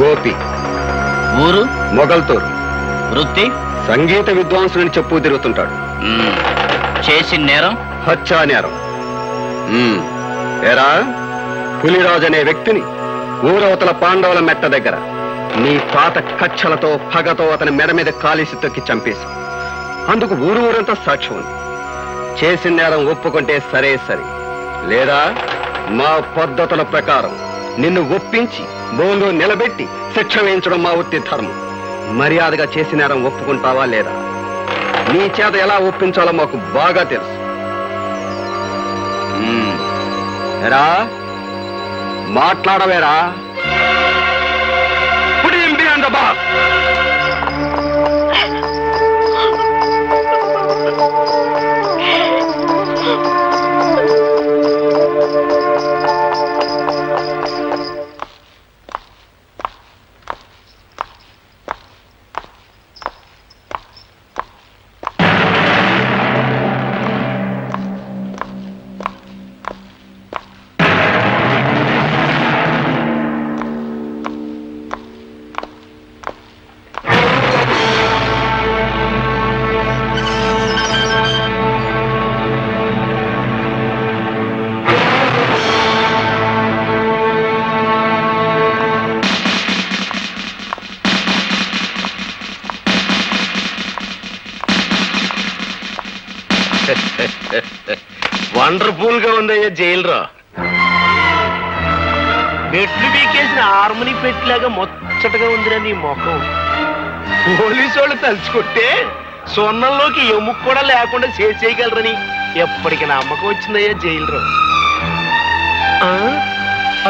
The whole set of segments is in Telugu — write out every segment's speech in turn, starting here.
గోపి. ఊరు? మొగల్తూరు. వృత్తి? సంగీత విద్వాంసుని చెప్పు తిరుగుతుంటాడు. చేసిన నేరం? హత్యా నేరం. ఏరా? పులిరాజు అనే వ్యక్తిని ఊరవతల పాండవుల మెట్ట దగ్గర నీ పాత కచ్చలతో పగతో అతని మెడ మీద కాలిసి తొక్కి చంపేశాం అందుకు ఊరు ఊరంతా సాక్ష్యం ఉంది. చేసిన నేరం ఒప్పుకుంటే సరే సరే. లేదా? మా పద్ధతుల ప్రకారం నిన్ను ఒప్పించి బోన్లో నిలబెట్టి శిక్ష వేయించడం మా వృత్తి ధర్మం. మర్యాదగా చేసినారం ఒప్పుకుంటావా లేదా? నీ చేత ఎలా ఒప్పించాలో మాకు బాగా తెలుసు. ఎరా? మాట్లాడవేరా? Put him బా వండర్ఫుల్గా ఉందయ్యా జైలు రా మెట్లు బీకేసిన హార్మోని పెట్టిలాగా ముచ్చటగా ఉందిరా నీ ముఖం. పోలీసు వాళ్ళు తలుచుకుంటే సొన్నంలోకి ఎముక కూడా లేకుండా చేసేయగలరని ఎప్పటికి నమ్మకం వచ్చిందయ్యా జైలు రా ఆ?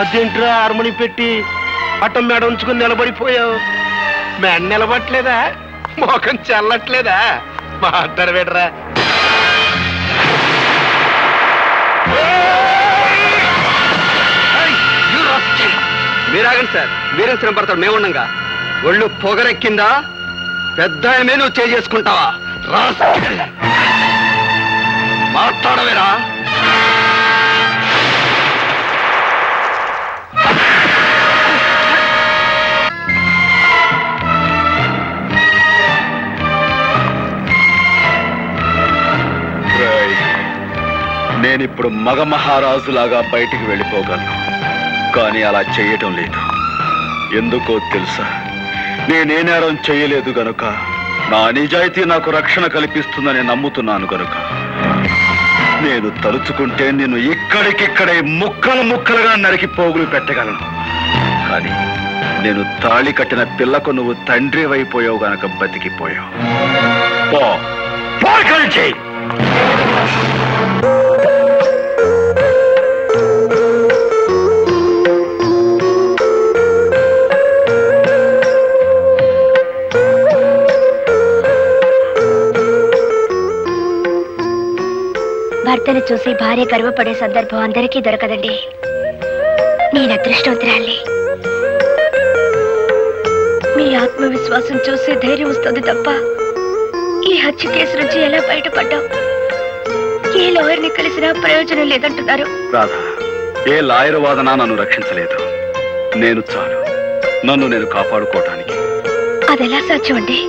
అదేంట్రా హార్మోని పెట్టి అట్ట మెడ ఉంచుకుని నిలబడిపోయావు? మెడ నిలబట్లేదా ముఖం చల్లట్లేదా? మాట్లాడ మీరాగండి సార్ మీరేం శ్రమ పడతాడు మేముండగా ఒళ్ళు పొగరెక్కిందా? పెద్ద ఆయనే నువ్వు చేసుకుంటావా? మాట్లాడవేరా? నేనిప్పుడు మగ మహారాజులాగా బయటికి వెళ్ళిపోగలను. కానీ అలా చేయటం లేదు. ఎందుకో తెలుసా? నేనే నేరం చేయలేదు గనుక నా నిజాయితీ నాకు రక్షణ కల్పిస్తుందని నమ్ముతున్నాను గనుక. నేను తలుచుకుంటే నేను ఇక్కడికిక్కడే ముక్కలు ముక్కలుగా నరికి పోగులు పెట్టగలను. కానీ నేను తాళి కట్టిన పిల్లకు నువ్వు తండ్రి అయిపోయావు గనక బతికిపోయావు. పో. భర్తను చూసి భార్య గర్వపడే సందర్భం అందరికీ దొరకదండి. నేను అదృష్టవంతురాలి మీ ఆత్మవిశ్వాసం చూసి ధైర్యం వస్తుంది తప్ప ఈ హత్య కేసు నుంచి ఎలా బయటపడ్డాం? ఏ లాయర్ని కలిసినా ప్రయోజనం లేదంటున్నారు. రాధా ఏ లాయర్ వాదన నన్ను రక్షించలేదు. నేను చాలు. నన్ను నేను కాపాడుకోవటానికి. అదెలా సాధ్యం అండి?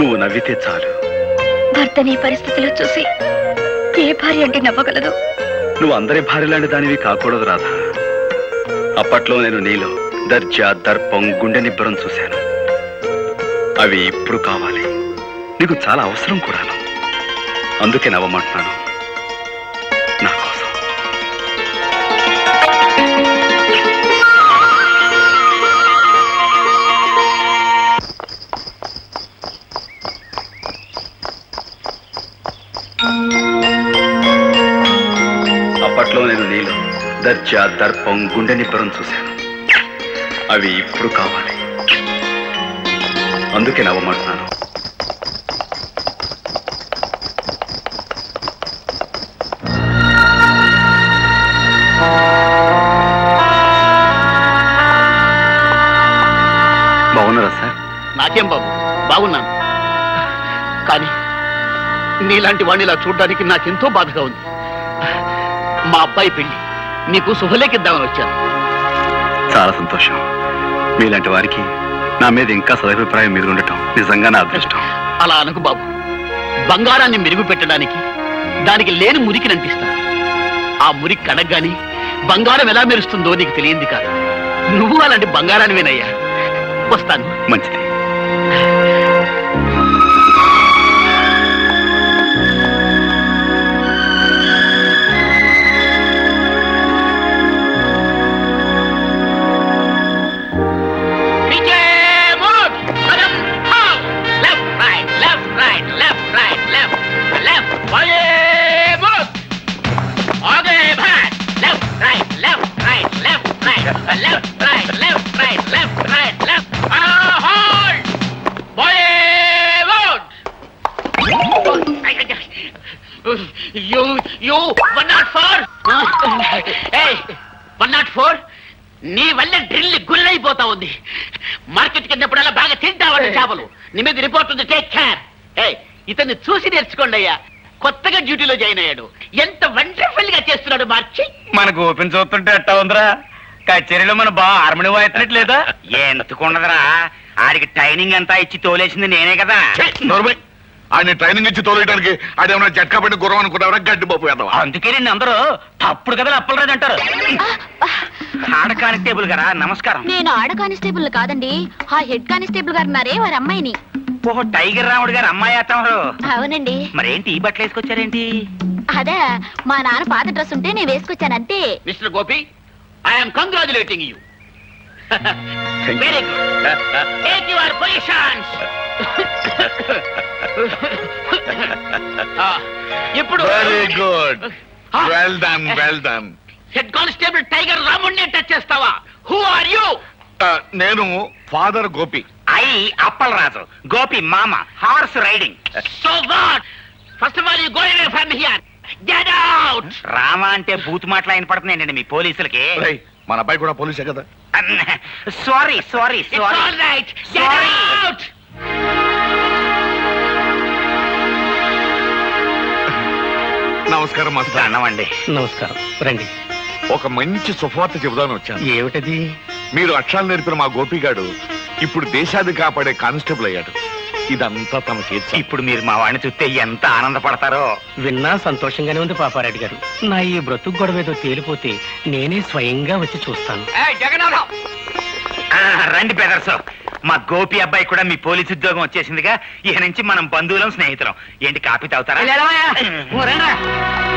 నువ్వు నవ్వితే చాలు. భర్తని పరిస్థితిలో చూసి ఏ భార్య అంటే నవ్వగలదు? నువ్వు అందరి భార్య లాంటి దానివి కాకూడదు రాధా. అప్పట్లో నేను నీలో దర్జా దర్పం గుండె నిబ్బరం చూశాను. అవి ఇప్పుడు కావాలి. నీకు చాలా అవసరం కూడాను. అందుకే నవ్వమంటున్నాను. అప్పట్లో నేను నీలో దర్జా దర్పం గుండె నిబ్బరం చూశాను. అవి ఇప్పుడు కావాలి. అందుకే నవ్వమంటున్నాను. బాగున్నారా సార్? నాకేం బాబు? బాగున్నాను. కానీ నీలాంటి వాడిని ఇలా చూడడానికి నాకెంతో బాధగా ఉంది. మా అబ్బాయి పెళ్ళి నీకు శుభలేఖిద్దామని వచ్చాను. చాలా సంతోషం. మీలాంటి వారికి నా మీద ఇంకా సదభిప్రాయం మీద ఉండటం నిజంగా నా అదృష్టం. అలా అనకు బాబు. బంగారాన్ని మెరుగు పెట్టడానికి దానికి లేని మురికిని అంటిస్తాను ఆ మురికి కడగ్గాని బంగారం ఎలా మెరుస్తుందో నీకు తెలియంది కాదు. నువ్వు అలాంటి బంగారానివేనయ్యా. వస్తాను. మంచిది. ఉంది. మార్కెట్ కిందప్పుడల్లా బాగా తింటావంట చేపలు. నీ మీద రిపోర్ట్ ఉంది టేక్ కేర్ ఏ ఇతన్ని చూసి నేర్చుకోండి అయ్యా. కొత్తగా డ్యూటీలో జాయిన్ అయ్యాడు. ఎంత వండర్ఫుల్గా చేస్తున్నాడు మార్చి. మనకు ఓపెన్ చూస్తుంటే ఎట్టా ఉందిరా. కచేరీలో మన బా హార్మోని వాయినట్లేదా ఎందుకుండదురా ఆడికి ట్రైనింగ్ అంతా ఇచ్చి తోలేసింది నేనే కదా. ఆయన ట్రైనింగ్ ఇచ్చి తోలేయడానికి ఆడేమన్నా జట్కా పెట్టి గుర్రం అనుకున్నారా గడ్డి పప్పు వేద్దామా? అందుకే నిన్ను అందరూ తప్పుడు కదా అప్పలరాజు అంటారు. ఆడ కానిస్టేబుల్ గారా? నమస్కారం. నేను ఆడ కానిస్టేబుల్ కాదండి. ఆ హెడ్ కానిస్టేబుల్ గారు ఉన్నారే వారి అమ్మాయిని. ఓహో టైగర్ రాముడు గారు అమ్మాయి అత్తమారు అవునండి. మరేంటి ఈ బట్టలు వేసుకొచ్చారేంటి? అదే మా నాన్న పాత డ్రెస్ ఉంటే నేను వేసుకొచ్చాను అంతే. Mister Gopi I'm congratulating you very good take your positions ఇప్పుడు very good well done well done head constable tiger రాముడిని టచ్ చేస్తావా? హూ ఆర్ యూ నేను ఫాదర్ గోపి ఐ అప్పలరాజు గోపి మామ horse riding so what first of all you go away from here get out Rama అంటే బూత్ మాటలు ఆయన పడుతున్నాయండి మీ పోలీసులకి. మన అబ్బాయి కూడా పోలీసే కదా? Sorry sorry. అవుట్ నమస్కారం మాస్టర్. అన్నమండి నమస్కారం. రండి. ఒక మంచి సువార్త చెబుదాని వచ్చాను. ఏమిటది? మీరు అక్షరాలు నేర్పిన మా గోపిగాడు ఇప్పుడు దేశాన్ని కాపాడే కానిస్టేబుల్ అయ్యాడు. ఇదంతా తమ చేతి ఇప్పుడు మీరు మా వాడిని చూస్తే ఎంత ఆనందపడతారో. విన్నా సంతోషంగానే ఉంది పాపారెడ్డి గారు. నా ఈ బ్రతుకు గొడవ ఏదో తేలిపోతే నేనే స్వయంగా వచ్చి చూస్తాను. జగన్నాథం రండి బెదర్స్ మా గోపి అబ్బాయి కూడా మీ పోలీస్ ఉద్యోగం వచ్చేసిందిగా. ఇక నుంచి మనం బంధువులం స్నేహితులం. ఏంటి కాపీ తాగుతారా?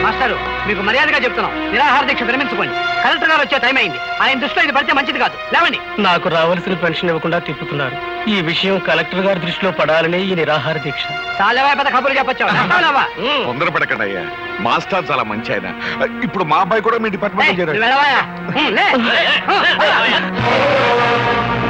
మాస్టారు మీకు మర్యాదగా చెప్తున్నాం. నిరాహార దీక్ష విరమించుకోండి. కలెక్టర్ గారు వచ్చే టైం అయింది. ఆయన దృష్టిలో ఇది పడితే మంచిది కాదు. లేవండి. నాకు రావాల్సిన పెన్షన్ ఇవ్వకుండా తిప్పుతున్నారు. ఈ విషయం కలెక్టర్ గారి దృష్టిలో పడాలనే ఈ నిరాహార దీక్ష. చాలేవా పెద్ద కబుర్లు చెప్పొచ్చావు. తొందరపడకండి అయ్యా మాస్టర్ చాలా మంచి ఆయన ఇప్పుడు మా అబ్బాయి కూడా మీ డిపార్ట్మెంట్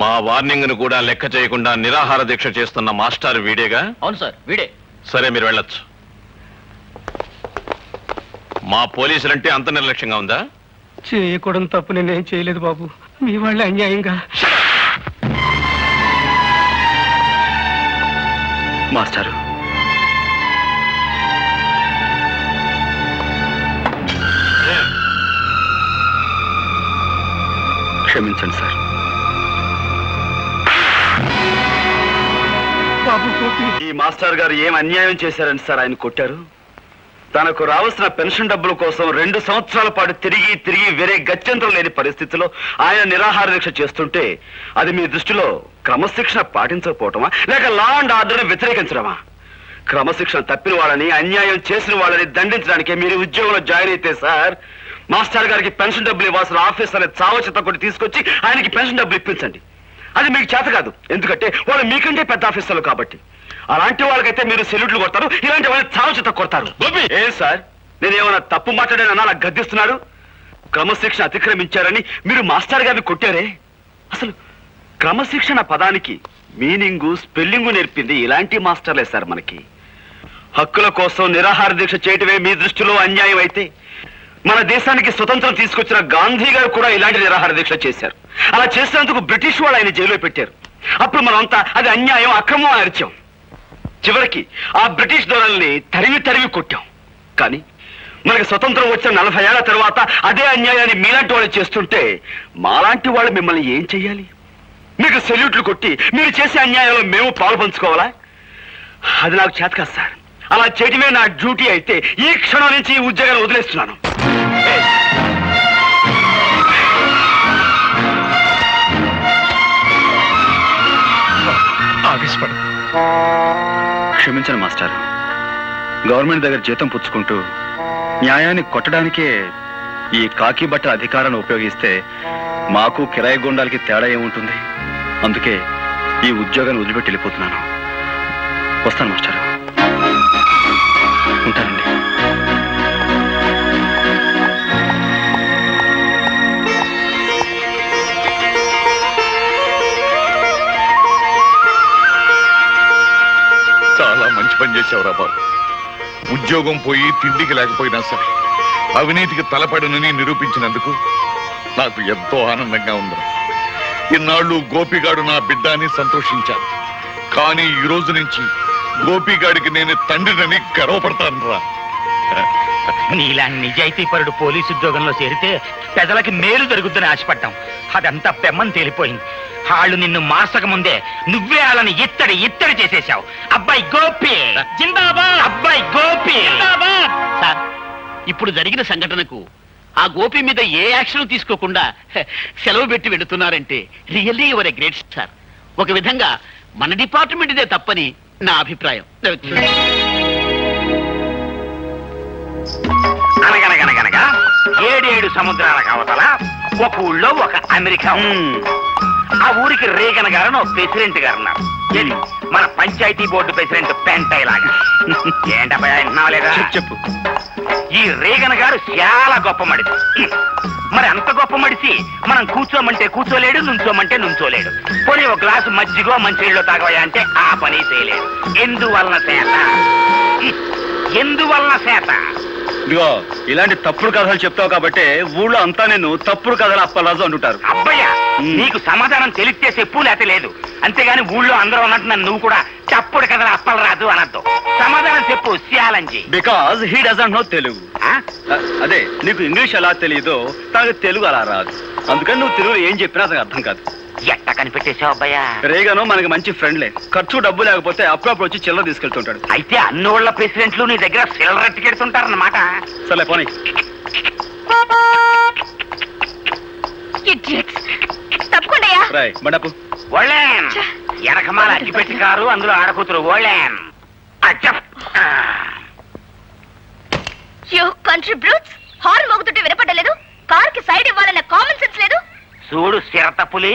మా వార్నింగ్ను కూడా లెక్క చేయకుండా నిరాహార దీక్ష చేస్తున్న మాస్టర్ వీడేగా? అవును సార్ వీడే. సరే మీరు వెళ్ళొచ్చు. మా పోలీసులంటే అంత నిర్లక్ష్యంగా ఉందా? చేయకూడదు తప్పు నేనేం చేయలేదు బాబు. మీ వాళ్ళ అన్యాయంగా. మాస్టారు. క్షమించండి సార్. ఈ మాస్టర్ గారు ఏం అన్యాయం చేశారని సార్ ఆయన కొట్టారు? తనకు రావాల్సిన పెన్షన్ డబ్బుల కోసం రెండు సంవత్సరాల పాటు తిరిగి తిరిగి వేరే గత్యంతరం లేని పరిస్థితిలో ఆయన నిరాహార దీక్ష చేస్తుంటే అది మీ దృష్టిలో క్రమశిక్షణ పాటించకపోవటమా? లేక లా అండ్ ఆర్డర్ని వ్యతిరేకించడమా? క్రమశిక్షణ తప్పిన వాళ్ళని అన్యాయం చేసిన వాళ్ళని దండించడానికి మీరు ఉద్యోగంలో జాయిన్ అయితే సార్ మాస్టర్ గారికి పెన్షన్ డబ్బులు ఇవ్వాల్సిన ఆఫీసర్ చావచిత కొట్టి తీసుకొచ్చి ఆయనకి పెన్షన్ డబ్బులు ఇప్పించండి. అది మీకు చేత కాదు. ఎందుకంటే వాళ్ళు మీకంటే పెద్ద ఆఫీసర్లు కాబట్టి. అలాంటి వాళ్ళకైతే మీరు సెల్యూట్లు కొడతారు ఇలాంటి వాళ్ళని చావచిత కొడతారు. ఏ సార్? నేను ఏమైనా తప్పు మాట్లాడానన్నా నాకు గద్దిస్తున్నాడు? క్రమశిక్షణ అతిక్రమించారని మీరు మాస్టర్ గారిని కొట్టారే? అసలు క్రమశిక్షణ పదానికి మీనింగు స్పెల్లింగు నేర్పింది ఇలాంటి మాస్టర్లే సార్ మనకి. హక్కుల కోసం నిరాహార దీక్ష చేయటమే మీ దృష్టిలో అన్యాయం అయితే మన దేశానికి స్వతంత్రం తీసుకొచ్చిన గాంధీ గారు కూడా ఇలాంటి నిరాహార దీక్ష చేశారు. అలా చేసినందుకు బ్రిటిష్ వాళ్ళు ఆయన జైల్లో పెట్టారు. అప్పుడు మనమంతా అది అన్యాయం అక్రమం అరిచాం. చివరికి ఆ బ్రిటిష్ దొరల్ని తరివి తరివి కొట్టాం. కానీ మనకి స్వతంత్రం వచ్చిన నలభై ఏళ్ళ తర్వాత అదే అన్యాయాన్ని మీలాంటి వాళ్ళు చేస్తుంటే మాలాంటి వాళ్ళు మిమ్మల్ని ఏం చెయ్యాలి? మీకు సెల్యూట్లు కొట్టి మీరు చేసే అన్యాయంలో మేము పాలు పంచుకోవాలా? అది నాకు చేత కాదు సార్. అలా చేయటమే నా డ్యూటీ అయితే ఈ క్షణం నుంచి ఈ ఉద్యోగాన్ని వదిలేస్తున్నాను. ఏయ్, క్షమించను మాస్టర్. గవర్నమెంట్ దగ్గర జీతం పుచ్చుకుంటూ న్యాయాన్ని కొట్టడానికే ఈ కాకి బట్ట అధికారాన్ని ఉపయోగిస్తే మాకు కిరాయి గుండాలకి తేడా ఏముంటుంది? అందుకే ఈ ఉద్యోగాన్ని వదిలిపెట్టి వెళ్ళిపోతున్నాను. వస్తాను మాస్టర్. ఉంటానండి. పని చేసావురా బాబు. ఉద్యోగం పోయి తిండికి లేకపోయినా సరే అవినీతికి తలపడనని నిరూపించినందుకు నాకు ఎంతో ఆనందంగా ఉందిరా. ఇన్నాళ్ళు గోపిగాడు నా బిడ్డ అని సంతోషించాను. కానీ ఈ రోజు నుంచి గోపిగాడికి నేను తండ్రినని గర్వపడతాను రా నీలాంటి నిజాయితీపరుడు పోలీసు ఉద్యోగంలో చేరితే పెదలకి మేలు జరుగుతుందని ఆశపడ్డాం. అదంతా పెమ్మని తేలిపోయింది. వాళ్ళు నిన్ను మార్చక ముందే నువ్వే వాళ్ళని ఇత్తడి ఇత్తడి చేసేశావు. అబ్బాయి గోపి. జిందాబాద్. అబ్బాయి గోపి. సార్ ఇప్పుడు జరిగిన సంఘటనకు ఆ గోపి మీద ఏ యాక్షన్ తీసుకోకుండా సెలవు పెట్టి వెళుతున్నారంటే really your a great sir ఒక విధంగా మన డిపార్ట్మెంట్ ఇదే తప్పని నా అభిప్రాయం. అనగనగనగనగా ఏడేడు సముద్రాలకు అవతల ఒక ఊళ్ళో ఒక అమెరికా. ఆ ఊరికి రేగన్ గారు ప్రెసిడెంట్ గారు ఉన్నారు ఏది? మన పంచాయతీ బోర్డు ప్రెసిడెంట్ పెంటై లాగా. ఏంటబ్బా లేదా? చెప్పు ఈ రేగన్ గారు చాలా గొప్ప మడిసి. మరి అంత గొప్ప మడిసి మనం కూర్చోమంటే కూర్చోలేడు నుంచోమంటే నుంచోలేడు. పోనీ ఒక గ్లాసు మజ్జిగో మంచినీళ్ళు తాగవయా అంటే ఆ పని చేయలేడు. ఎందువలన చేత ఎందువలన చేత ఇదిగో ఇలాంటి తప్పుడు కథలు చెప్తావు కాబట్టి ఊళ్ళో అంతా నేను తప్పుడు కథలు అప్పలాజు అంటుంటారు. అబ్బయ్య. నీకు సమాధానం తెలిస్తే చెప్పు లేక లేదు. అంతేగాని ఊళ్ళో అందరూ ఉన్నట్టు నన్ను నువ్వు కూడా చప్పుడు కదా అప్పలరాదు అనద్దు. సమాధానం చెప్పు challenge because he doesn't know Telugu. ఆ? అ- అదే నీకు ఇంగ్లీష్ ఎలా తెలియదో తనకు తెలుగు అలా రాదు. అందుకని నువ్వు తెలుగులో ఏం చెప్పినా అతనికి అర్థం కాదు. ఎట్ట కనిపెట్టేశావు అబ్బయ్యా? రేగను మనకి మంచి ఫ్రెండ్లే. ఖర్చు డబ్బు లేకపోతే అప్పుడప్పుడు వచ్చి చిల్లర తీసుకెళ్తుంటాడు. అయితే అన్నోళ్ళ ప్రెసిడెంట్లు నీ దగ్గర సిల్లర్ టికెడుతుంటారన్నమాట సర్లే పోనీ. తప్పకుండాయా రాయ్ బండపు. ఓళ్ళేన్. ఎనకమాల అగ్గిపెట్టి కారు అందులో ఆడకూతురు ఓళ్ళేన్. యూ కంట్రీ బ్రూట్స్ హార్న్ మోగుతుంటే వినపడలేదు కార్కి సైడ్ ఇవ్వాలన్న కామన్ సెన్స్ లేదు చూడు సిరతపులి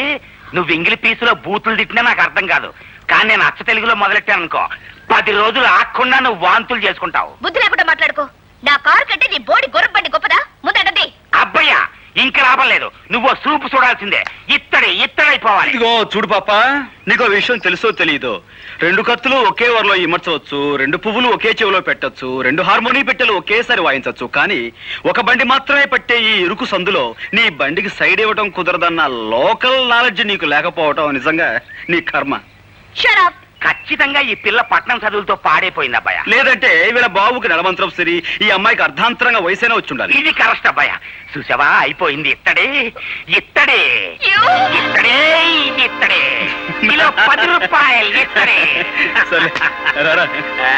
నువ్వు ఇంగిలి పీసులో బూతులు తిట్టినా నాకు అర్థం కాదు. కానీ నేను అచ్చ తెలుగులో మొదలెట్టాను అనుకో పది రోజులు ఆకుండా నువ్వు వాంతులు చేసుకుంటావు. బుద్ధి లేకుండా మాట్లాడుకో. నా కార్ కంటే నీ బోడి గుర్రబండి గొప్పదా? ముందండి అబ్బయ్యా ఇంక లాభం లేదు. నువ్వు సూపు చూడాల్సిందే. ఇత్తడి ఇత్తడైపోవాలి. ఇదిగో చూడు పాప నీకు విషయం తెలుసో తెలియదో రెండు కత్తులు ఒకే వరలో ఇమర్చవచ్చు రెండు పువ్వులు ఒకే చెవిలో పెట్టొచ్చు రెండు హార్మోనీ పెట్టెలు ఒకేసారి వాయించవచ్చు. కానీ ఒక బండి మాత్రమే పట్టే ఈ ఇరుకు సందులో నీ బండికి సైడ్ ఇవ్వడం కుదరదన్న లోకల్ నాలెడ్జ్ నీకు లేకపోవటం నిజంగా నీ కర్మ. షరాప్ ఖచ్చితంగా ఈ పిల్ల పట్నం చదువులతో పాడైపోయింది అబ్బాయ. లేదంటే వీళ్ళ బాబుకి నడమంత్రం సిరి ఈ అమ్మాయికి అర్ధాంతరంగా వయసైనా వచ్చి ఉండాలి ఇది కరెక్ట్ అబ్బాయ. చూసావా? అయిపోయింది. ఇత్తడే ఇత్తడే ఇత్తడే ఇది ఇత్తడే. కిలో పది రూపాయలు ఇత్తడే. సరే రారా ఆ.